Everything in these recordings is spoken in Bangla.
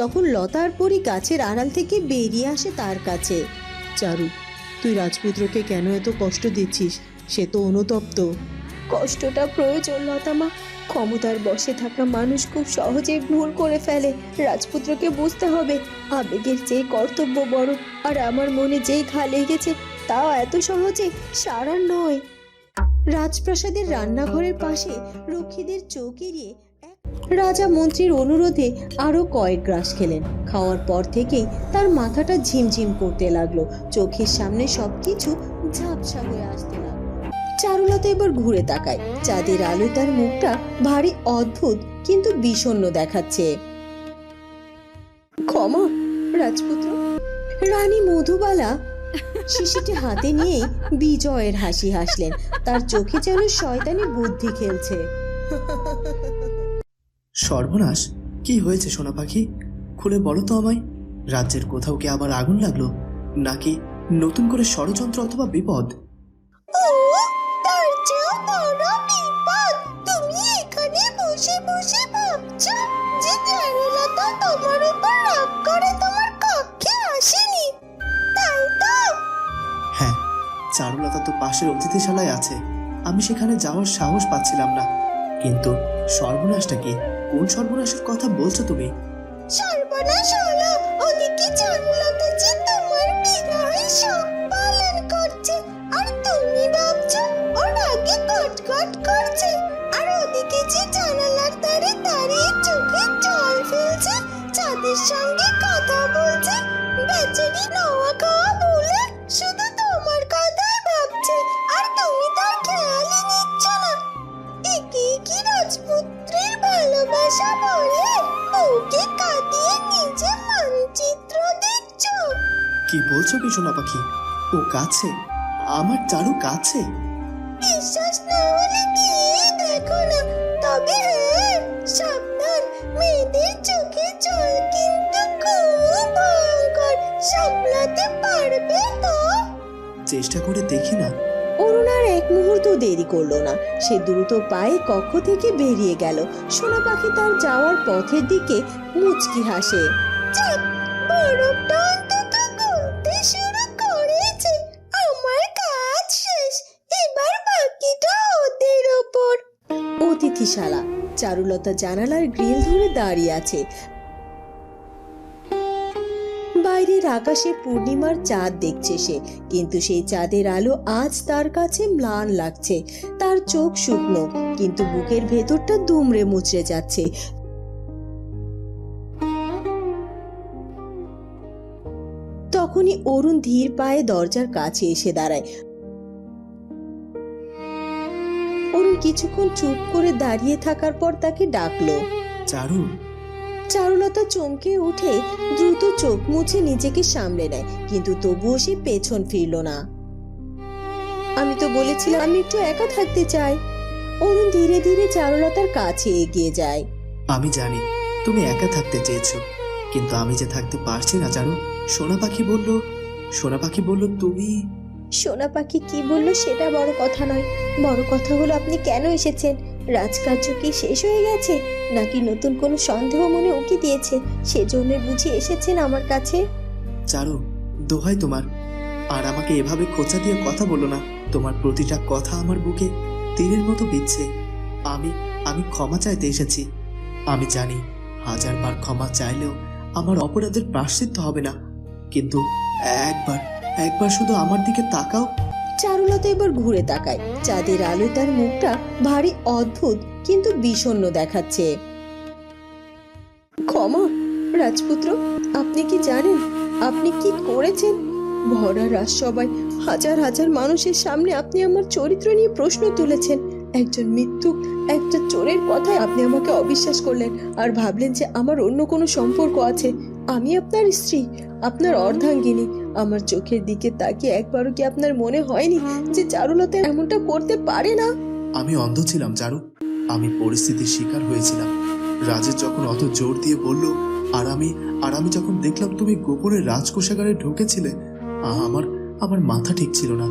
তখন লতার পরি গাছের আড়াল থেকে বেরিয়ে আসে তার কাছে। চারু তুই রাজপুত্রকে কেন এত কষ্ট দিচ্ছিস? সে তো অনুতপ্ত। কষ্টটা প্রয়োজন লতামা ক্ষমতার বসে থাকা মানুষ খুব সহজে ভুল করে ফেলে। রাজপুত্রকে বুঝতে হবে আবেগের যে কর্তব্য বড় আর আমার মনে যেই ঘা লেগেছে তাও এত সহজে সারার নয়। রাজপ্রাসাদের রান্নাঘরের পাশে রক্ষীদের চোখ এড়িয়ে রাজা মন্ত্রীর অনুরোধে আরও কয়েক গ্রাস খেলেন। খাওয়ার পর থেকেই তার মাথাটা ঝিমঝিম করতে লাগল। চোখের সামনে সবকিছু ঝাপসা হয়ে আসতে লাগল। চারুলতা এবার ঘুরে তাকায়। চাঁদের আলো তার মুখটা ভারী অদ্ভুত কিন্তু বিষণ্ণ দেখাচ্ছে। ক্ষমা, রাজপুত্র। রানী মধুবালা শিশিটি হাতে নিয়েই বিজয়ের হাসি হাসলেন। তার চোখে যেন শয়তানি বুদ্ধি খেলছে। সর্বনাশ। কি হয়েছে সোনা পাখি? খুলে বলো তো আমায়। রাজ্যের কোথাও কি আবার আগুন লাগল? নাকি নতুন করে ষড়যন্ত্র অথবা বিপদ? হ্যাঁ চারুলতা তো পাশের অতিথিশালায় আছে। আমি সেখানে যাওয়ার সাহস পাচ্ছিলাম না। কিন্তু সর্বনাশটা কি? কোন সর্বনাশের কথা বলছো তুমি? সর্বনাশ বলছো কি সোনা পাখি? ও কাছে? আমার চারু কাছে? বিশ্বাস না হলে গিয়ে দেখো না। তবে হ্যাঁ সাবধান। মেয়েদের চোখে জল কিন্তু খুব ভয়ঙ্কর। সামলাতে পারবে তো? চেষ্টা করে দেখি না। অরুণার এক মুহূর্ত দেরি করল না। সে দ্রুত পায়ে কক্ষ থেকে বেরিয়ে গেল। সোনা পাখি তার যাওয়ার পথের দিকে মুচকি হাসে। বরফটা অতিথিশালা চারুলতা জানালার গ্রিল ধরে দাঁড়িয়ে আছে। বাইরের আকাশে পূর্ণিমার চাঁদ দেখছে সে, কিন্তু সেই চাঁদের আলো আজ তার কাছে ম্লান লাগছে। তার চোখ শুকনো, কিন্তু বুকের ভেতরটা দুমড়ে মুচড়ে যাচ্ছে। তখনই অরুণ ধীর পায়ে দরজার কাছে এসে দাঁড়ায়। অরুণ কিছুক্ষণ চুপ করে দাঁড়িয়ে থাকার পর তাকে ডাকলো। চারু? চারুলতা চমকে উঠে দ্রুত চোখ মুছে নিজেকে সামলে নেয় কিন্তু তবুও সে পেছন ফিরল না। আমি তো বলেছিলাম আমি একটু একা থাকতে চাই। অরুণ ধীরে ধীরে চারুলতার কাছে এগিয়ে যায়। আমি জানি তুমি একা থাকতে চেয়েছো কিন্তু আমি যে থাকতে পারছি না চারু। সোনা পাখি বলল সোনা পাখি বলল তুমি সোনা পাখি কি বলল সেটা বড় কথা নয়। বড় কথা হলো আপনি কেন এসেছেন? রাজকার্য কি শেষ হয়ে গেছে? নাকি নতুন কোনো সন্দেহ মনে উকি দিয়েছে? সেজন্য বুঝি এসেছেন আমার কাছে? চারু, দোহাই তোমার। আর আমাকে এভাবে খোঁচা দিয়ে কথা বলো না। তোমার প্রতিটা কথা আমার বুকে তীরের মতো বিচ্ছে আমি আমি ক্ষমা চাইতে এসেছি। আমি জানি, হাজারবার ক্ষমা চাইলেও আমার অপরাধের প্রাশ্চিত্য হবে না। কিন্তু একবার একবার শুধু আমার দিকে তাকাও। চারুলতা এবার ঘুরে তাকায়। চাঁদের আলো তার মুখটা ভারী অদ্ভুত, কিন্তু বিষণ্ণ দেখাচ্ছে। ক্ষমা, রাজপুত্র, আপনি কি জানেন, আপনি কি করেছেন? ভরা রাজসভায় হাজার হাজার মানুষের সামনে আপনি আমার চরিত্র নিয়ে প্রশ্ন তুলেছেন। একজন মৃত্যুক একটা চোরের কথায় আপনি আমাকে অবিশ্বাস করলেন আর ভাবলেন যে আমার অন্য কোনো সম্পর্ক আছে। আমি আপনার স্ত্রী, আপনার অর্ধাঙ্গিনী আমার চোখের দিকে তাকিয়ে একবারও কি আপনার মনে হয়নি যে চারুলতা এমনটা করতে পারে না? আমি অন্ধ ছিলাম, চারু। আমি পরিস্থিতির শিকার হয়েছিলাম। রাজের যখন অত জোর দিয়ে বলল, আর আমি আর আমি যখন দেখলাম তুমি গোপনে রাজকোষাগারে ঢুকেছিলে আমার আমার মাথা ঠিক ছিল না।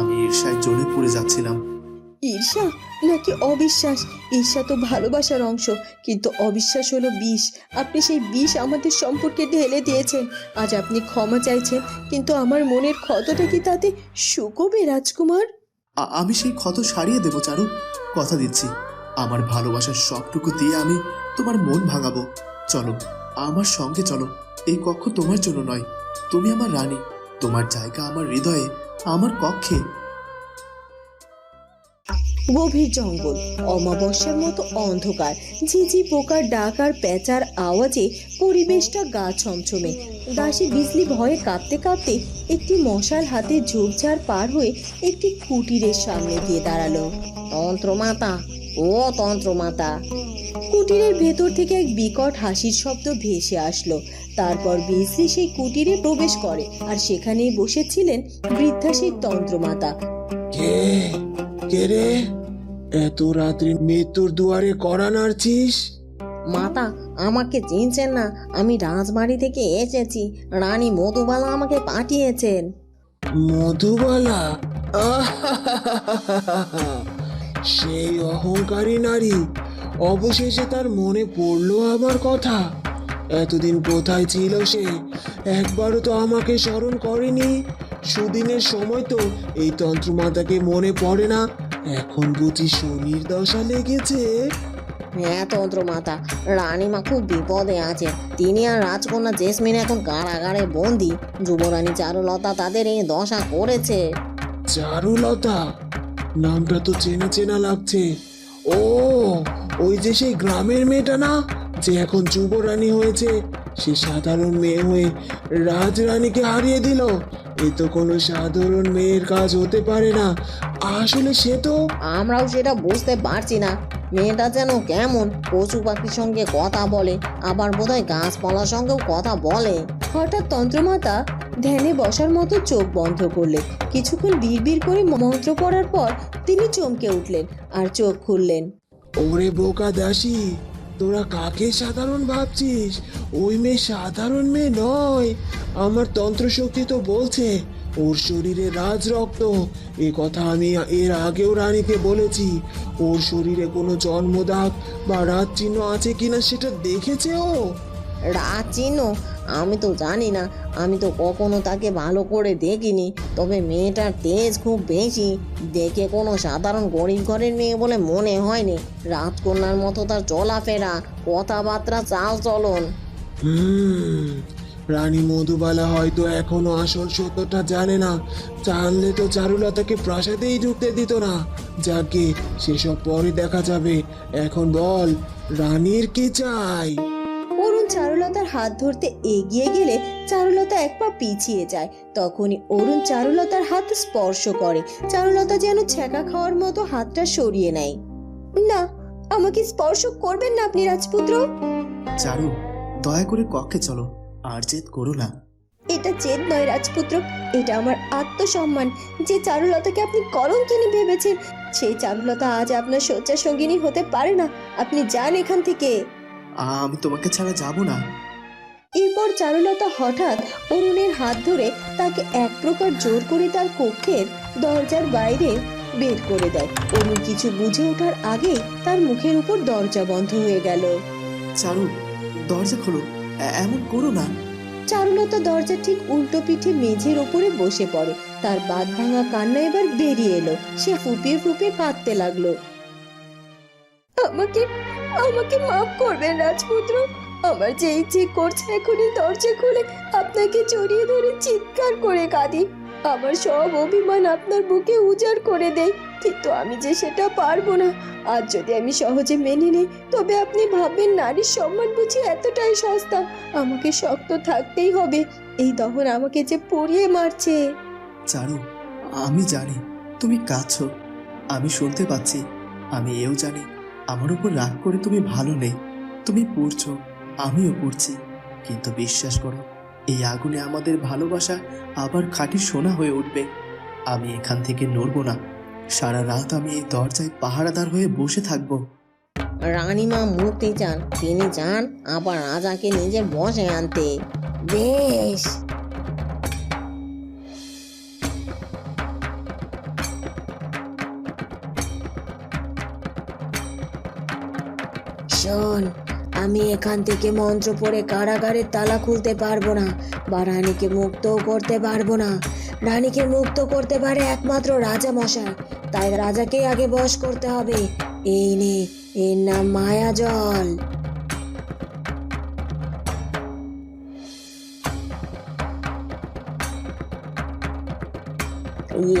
আমি ঈর্ষায় জোরে পড়ে যাচ্ছিলাম। ঈর্ষা নাকি অবিশ্বাস? ঈর্ষা তো ভালোবাসার অংশ, কিন্তু অবিশ্বাস হলো বিষ। আপনি সেই বিষ আমাদের সম্পর্কে ঢেলে দিয়েছেন। আজ আপনি ক্ষমা চাইছেন, কিন্তু আমার মনের ক্ষতটা কি তাতে শুকোবে, রাজকুমার? আমি সেই ক্ষত সারিয়ে দেবো, চারু। কথা দিচ্ছি। আমার ভালোবাসার সবটুকু দিয়ে আমি তোমার মন ভাঙাবো। চলো, আমার সঙ্গে চলো। এই কক্ষ তোমার জন্য নয়। তুমি আমার রানী। তোমার জায়গা আমার হৃদয়ে, আমার কক্ষে। গভীর জঙ্গল, অমাবস্যার মতো অন্ধকার, ঝিঝি পোকার ডাক আর প্যাঁচার আওয়াজে পরিবেশটা গা ছমছমে। দাসী বিজলি ভয়ে কাঁপতে কাঁপতে একটি মশাল হাতে ঝোপঝাড় পার হয়ে একটি কুটিরের সামনে গিয়ে দাঁড়াল। তন্ত্রমাতা, ও তন্ত্রমাতা! কুটিরের ভেতর থেকে এক বিকট হাসির শব্দ ভেসে আসলো। তারপর বিজলি সেই কুটিরে প্রবেশ করে, আর সেখানেই বসেছিলেন বৃদ্ধা সেই তন্ত্রমাতা। কে রে? এত রাত্রি মৃত্যুর দুয়ারে করা নাড়ছিস? মাতা আমাকে চিনছেন না। আমি রাজবাড়ি থেকে এসেছি। রানী মধুবালা আমাকে পাঠিয়েছেন। মধুবালা? সেই অহংকারী নারী। অবশেষে তার মনে পড়ল আমার কথা। এতদিন কোথায় ছিল সে? একবারও তো আমাকে স্মরণ করেনি। সুদিনের সময় তো এই তন্ত্রমাতাকে মনে পড়ে না। এখন বুঝি শনির দশা লেগেছে। হ্যাঁ তন্ত্র মাতা রানীমা খুব বিপদে আছে। তিনি আর রাজকন্যা জেসমিন এখন কারাগারে বন্দি। যুবরানী চারুলতা তাদের এই দশা করেছে। চারুলতা? নামটা তো চেনা চেনা লাগছে। ও ওই যে সেই গ্রামের মেয়েটা না? যে এখন যুবরানী হয়েছে। সে সাধারণ মেয়ে হয়ে রাজরানীকে হারিয়ে দিল। এ তো কোনো সাধারণ মেয়ের কাজ হতে পারে না। আসলে সে তো আমরাও সেটা বুঝতে পারছি না। মেয়েটা যেন কেমন পশু পাখির সঙ্গে কথা বলে আবার বোধহয় গাছপালার সঙ্গেও কথা বলে। হঠাৎ তন্ত্রমাতা ধ্যানে বসার মতো চোখ বন্ধ করলেন কিছুক্ষণ বিড়বিড় করে মন্ত্র পড়ার পর তিনি চমকে উঠলেন আর চোখ খুললেন। ওরে বোকা দাসী তোরা কাকে সাধারণ ভাবছিস? ওই মেয়ে সাধারণ মেয়ে নয়। আমার তন্ত্রশক্তি তো বলছে, ওর শরীরে রাজ রক্ত এ কথা আমি এর আগেও রানীকে বলেছি, ওর শরীরে কোনো জন্মদাগ বা রাজ চিহ্ন আছে কিনা সেটা দেখেছে ও। রাজ চিহ্ন আমি তো জানি না। আমি তো কখনো তাকে ভালো করে দেখিনি, তবে মেয়েটার তেজ খুব বেশি। দেখে কোনো সাধারণ গরিব ঘরের মেয়ে বলে মনে হয়নি। রাজকন্যার মতো তার চলাফেরা, কথাবার্তা চাল চলন রানী মধুবালা হয়তো এখনও আসল সত্যটা জানে না। জানলে তো চারুলতাকে প্রাসাদেই ঢুকতে দিত না। যাকে সেসব পরে দেখা যাবে। এখন বল, রানীর কি চাই? অরুণ চারুলতার হাত ধরতে এগিয়ে গেলে চারুলতা এক পা পিছিয়ে যায়। তখনই অরুণ চারুলতার হাত স্পর্শ করে। চারুলতা যেন ছ্যাঁকা খাওয়ার মতো হাতটা সরিয়ে নেয়। না আমাকে স্পর্শ করবেন না আপনি রাজপুত্র? চারু দয়া করে কক্ষে চলো। আর জেদ করো না। এটা জেদ নয় রাজপুত্র। এটা আমার আত্মসম্মান। যে চারুলতাকে আপনি করম কলঙ্কিনী ভেবেছেন সেই চারুলতা আজ আপনার শয্যা সঙ্গিনী হতে পারে না। আপনি যান এখান থেকে। আমি তোমাকে ছাড়া যাব না। এরপর চারুলতা হঠাৎ অরুণের হাত ধরে তাকে এক প্রকার জোর করে তার কক্ষের দরজার বাইরে বের করে দেয়। অরুণ কিছু বুঝে ওঠার আগেই তার মুখের উপর দরজা বন্ধ হয়ে গেল। চারু দরজা খোলো। এমন করো না। চারুলতা দরজা ঠিক উল্টো পিঠে মেঝের ওপরে বসে পড়ে। তার বাদ ভাঙা কান্না এবার বেরিয়ে এলো। সে ফুপিয়ে ফুপিয়ে কাঁদতে লাগল। আমাকে আমাকে মাফ করবেন, রাজপুত্র। আমার যে ইচ্ছে করছে এখনই দরজা খুলে আপনাকে জড়িয়ে ধরে চিৎকার করে কাঁদি। আমার সব অভিমান আপনার বুকে উজাড় করে দেয়। কিন্তু আমি যে সেটা পারব না, আর যদি আমি সহজে মেনে নিই, তবে আপনি ভাববেন নারীর সম্মান বুঝি এতটাই সস্তা। আমাকে শক্ত থাকতেই হবে। এই দহন আমাকে যে পড়িয়ে মারছে। চারু, আমি জানি, তুমি কাছো আমি শুনতে পাচ্ছি, আমি এও জানি। আমার উপর রাগ করে তুমি ভালো নেই। তুমি পড়ছো, আমিও পড়ছি। কিন্তু বিশ্বাস করো, এই আগুনে আমাদের ভালোবাসা আবার খাঁটি সোনা হয়ে উঠবে। আমি এখান থেকে নড়বো না। সারা রাত আমি এই দরজায় পাহারাদার হয়ে বসে থাকব। রানীমা মুক্তি চান, তিনি চান আবার রাজাকে নিজের বসে আনতে। বেশ। শোন, আমি এখান থেকে মন্ত্র পড়ে কারাগারের তালা খুলতে পারব না, বা রানীকে মুক্তও করতে পারব না। রানীকে মুক্ত করতে পারে একমাত্র রাজা মশাই, তাই রাজাকে আগে বশ করতে হবে। এই নে, এর নাম মায়া জল।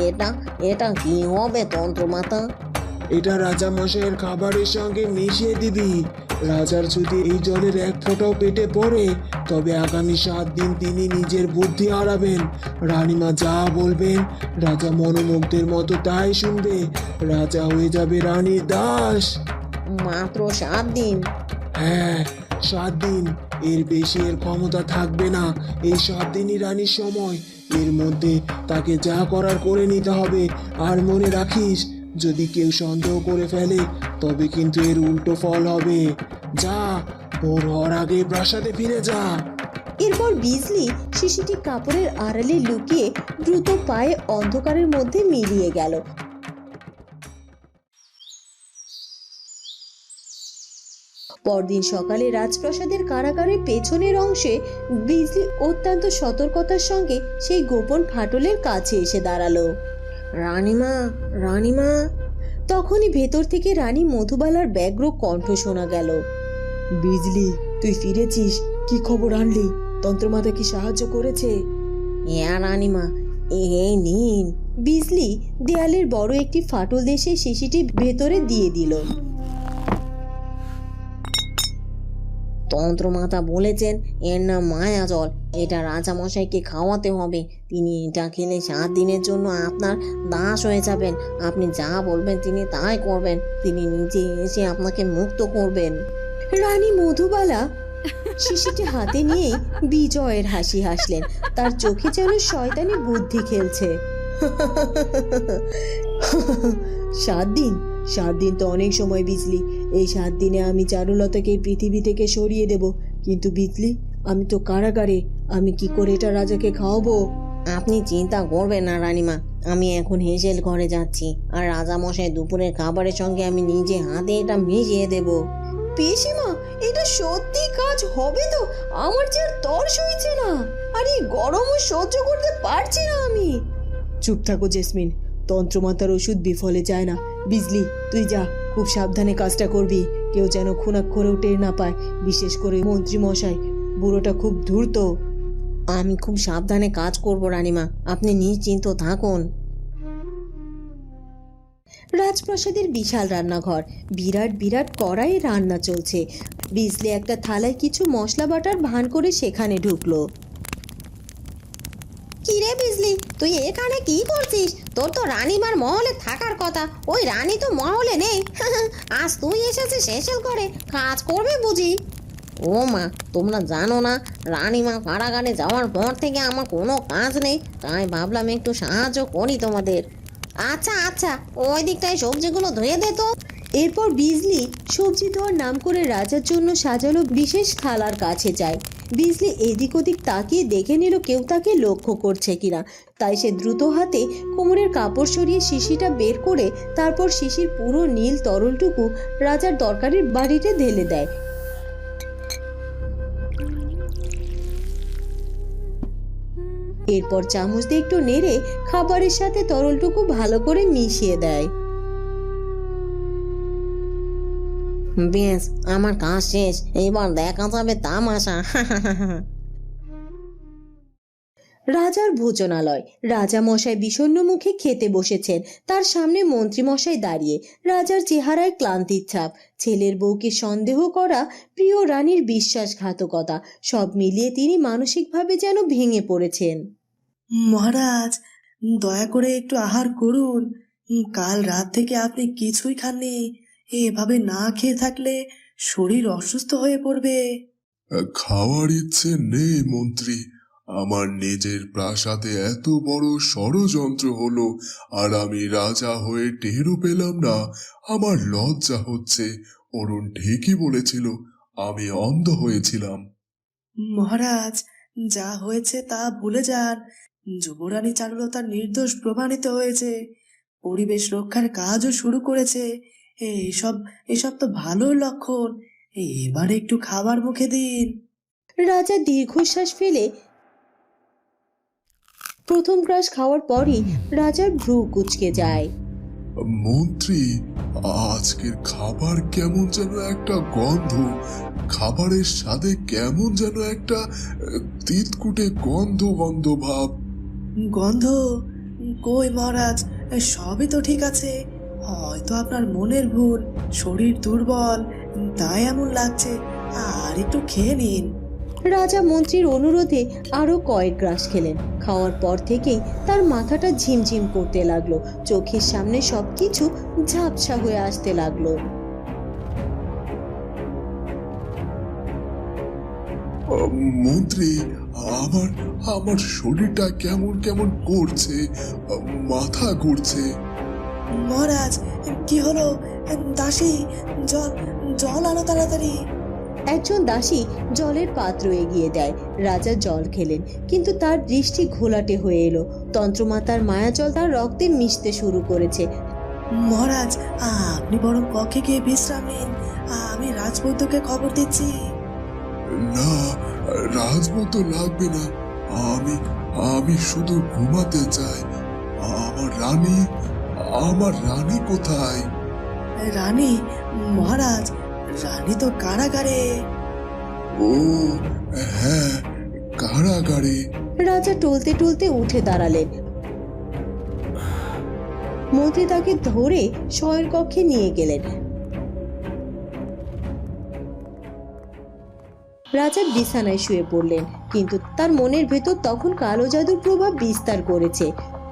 এটা এটা কি হবে তন্ত্র তন্ত্রমাতা? এটা রাজা মশাইয়ের খাবারের সঙ্গে মিশিয়ে দিবি। রাজার যদি এই জলের এক ফোঁটাও পেটে পড়ে তবে আগামী সাত দিন তিনি নিজের বুদ্ধি হারাবেন। রানীমা যা বলবেন রাজা মনোমুগ্ধের মতো তাই শুনবে। রাজা হয়ে যাবে রানীর দাস। মাত্র সাত দিন? হ্যাঁ সাত দিন। এর বেশি এর ক্ষমতা থাকবে না। এই সাত দিনই রানীর সময়। এর মধ্যে তাকে যা করার করে নিতে হবে। আর মনে রাখিস যদি কেউ সন্দেহ করে ফেলে, তবে কিন্তু এর উল্টো ফল হবে। যা, ভোর হওয়ার আগে প্রাসাদে ফিরে যা। এরপর বিজলি শিশিটি কাপড়ের আড়ালে লুকিয়ে দ্রুত পায়ে অন্ধকারের মধ্যে মিলিয়ে গেল। পরদিন সকালে রাজপ্রাসাদের কারাগারের পেছনের অংশে বিজলি অত্যন্ত সতর্কতার সঙ্গে সেই গোপন ফাটলের কাছে এসে দাঁড়াল। রানীমা রানীমা তখনই ভেতর থেকে রানী মধুবালার ব্যগ্র কণ্ঠ শোনা গেল। বিজলি, তুই ফিরেছিস? কি খবর আনলি? তন্ত্রমাতা কি সাহায্য করেছে? হ্যাঁ রানীমা এ নিন। বিজলি দেয়ালের বড় একটি ফাটল দেশে শিশিটি ভেতরে দিয়ে দিল। তন্ত্রমাতা বলেছেন, এর নাম মায়া জল। এটা রাজামশাইকে খাওয়াতে হবে। তিনি এটা খেলে সাত দিনের জন্য আপনার দাস হয়ে যাবেন। আপনি যা বলবেন তিনি তাই করবেন। তিনি নিজে এসে আপনাকে মুক্ত করবেন। রানী মধুবালা শিশিটি হাতে নিয়ে বিজয়ের হাসি হাসলেন। তার চোখে যেন শয়তানি বুদ্ধি খেলছে। সাত দিন সাত দিন তো অনেক সময় বিজলি। এই সাত দিনে আমি চারুলতাকে পৃথিবী থেকে সরিয়ে দেব। কিন্তু বিজলি আমি তো কারাগারে আমি কি করে এটা রাজাকে খাওয়াবো? আপনি চিন্তা করবেন না রানীমা। আমি এখন হেসেল ঘরে যাচ্ছি আর রাজা মশাই দুপুরের খাবারের সঙ্গে আমি নিজে হাতে এটা মিশিয়ে দেব। পিসিমা এটা সত্যি কাজ হবে তো? আমার যে আর তর সইছে না আর এই গরমও সহ্য করতে পারছি না আমি। চুপ থাকো জেসমিন তন্ত্রমাতার ওষুধ বিফলে যায় না। বিজলি তুই যা। খুব সাবধানে কাজটা করবি। কেউ যেন খুনাক্ষরেও টের না পায়। বিশেষ করে মন্ত্রী মশাই বুড়োটা খুব ধূর্ত। আমি খুব সাবধানে কাজ করব, রানীমা। আপনি নিশ্চিন্ত থাকুন। রাজপ্রাসাদের বিশাল রান্নাঘর। বিরাট বিরাট কড়াইয়ে রান্না চলছে। বিজলি একটা থালায় কিছু মশলা বাটার ভান করে সেখানে ঢুকলো। কি রে বিজলি, তুই এখানে কি করছিস? তোর তো রানীমার মহলে থাকার কথা। ওই রানী তো মহলে নেই। আজ তুই এসেছিস শেষেল করে। কাজ করবে বুঝি? ও মা, তোমরা জানো না, রানীমা কারাগারে যাওয়ার পর থেকে আমার কোনো কাজ নেই। তাই ভাবলাম একটু সাহায্য করি তোমাদের। আচ্ছা আচ্ছা ওই দিকটায় সবজিগুলো ধুয়ে দে তো। এরপর বিজলি সবজি ধোয়ার নাম করে রাজার জন্য সাজালো বিশেষ থালার কাছে যায়। বিজলি এদিক ওদিক তাকিয়ে দেখে নিল কেউ তাকে লক্ষ্য করছে কিনা। তাই সে দ্রুত হাতে কোমরের কাপড় সরিয়ে শিশিটা বের করে তারপর শিশির পুরো নীল তরলটুকু রাজার দরকারের বাড়িতে ঢেলে দেয়। এরপর চামচ দিয়ে একটু নেড়ে খাবারের সাথে তরলটুকু ভালো করে মিশিয়ে দেয়। বেশ, আমার কাজ শেষ। এবার দেখা যাবে তামাশা। রাজার ভোজনালয়। রাজা মশাই বিষণ্ণ মুখে খেতে বসেছেন। তার সামনে মন্ত্রী মশাই দাঁড়িয়ে। রাজার চেহারায় ক্লান্তির ছাপ। ছেলের বউকে সন্দেহ করা প্রিয় রানীর বিশ্বাসঘাতকতা। সব মিলিয়ে তিনি মানসিকভাবে যেন ভেঙে পড়েছেন। মহারাজ, দয়া করে একটু আহার করুন। কাল রাত থেকে আপনি কিছুই খাননি। এভাবে না খেয়ে থাকলে শরীর অসুস্থ হয়ে পড়বে। খাওয়ার ইচ্ছে নেই মন্ত্রী। আমার নিজের প্রাসাদে এত বড় ষড়যন্ত্র হলো আর আমি রাজা হয়ে টেরও পেলাম না। আমার লজ্জা হচ্ছে অরুণ ঠিকই বলেছিল আমি অন্ধ হয়েছিলাম। মহারাজ যা হয়েছে তা ভুলে যান। যুবরানী চারুলতা নির্দোষ প্রমাণিত হয়েছে। পরিবেশ রক্ষার কাজও শুরু করেছে। এইসব এসব তো ভালো লক্ষণ। এবার একটু খাবার মুখে দিন। রাজা দীর্ঘশ্বাস ফেলে প্রথম গ্রাস খাওয়ার পরই রাজার ভ্রু কুচকে যায়। মন্ত্রী আজকের খাবার কেমন যেন একটা গন্ধ। খাবারের স্বাদে কেমন যেন একটা তিতকুটে গন্ধ গন্ধ ভাব। গন্ধ? কই মহারাজ সবই তো ঠিক আছে। হয়তো আপনার মনের ভুল শরীর দুর্বল তাই এমন লাগছে। আর একটু খেয়ে নিন। রাজা মন্ত্রীর অনুরোধে আরও কয়েক গ্রাস খেলেন। খাওয়ার পর থেকেই তার মাথাটা ঝিমঝিম করতে লাগল। চোখের সামনে সবকিছু ঝাপসা হয়ে আসতে লাগল। মন্ত্রী আমার আমার শরীরটা কেমন কেমন করছে? মাথা ঘুরছে। মহারাজ কি হলো? দাসী জল জল আনো তাড়াতাড়ি। একজন দাসী জলের পাত্র এগিয়ে দেয় রাজা জল খেলেন কিন্তু তার দৃষ্টি ঘোলাটে হয়ে এলো। তন্ত্রমাতার মায়াজল তার রক্তে মিশতে শুরু করেছে। মহারাজ আপনি বরং কক্ষে গিয়ে বিশ্রাম নিন আমি রাজবৈদ্যকে খবর দিচ্ছি। না রাজমতো লাগবে না। আমি আমি শুধু ঘুমাতে চাই। আমার রানী আমার রানী কোথায়? রানী মহারাজ রানী তো কারাগারে। ও হ্যাঁ কারাগারে। রাজা টলতে টলতে উঠে দাঁড়ালেন। মন্ত্রী তাকে ধরে শয়ের কক্ষে নিয়ে গেলেন। রাজা বিছানায় শুয়ে পড়লেন কিন্তু তার মনের ভেতর তখন কালো জাদুর প্রভাব বিস্তার করেছে।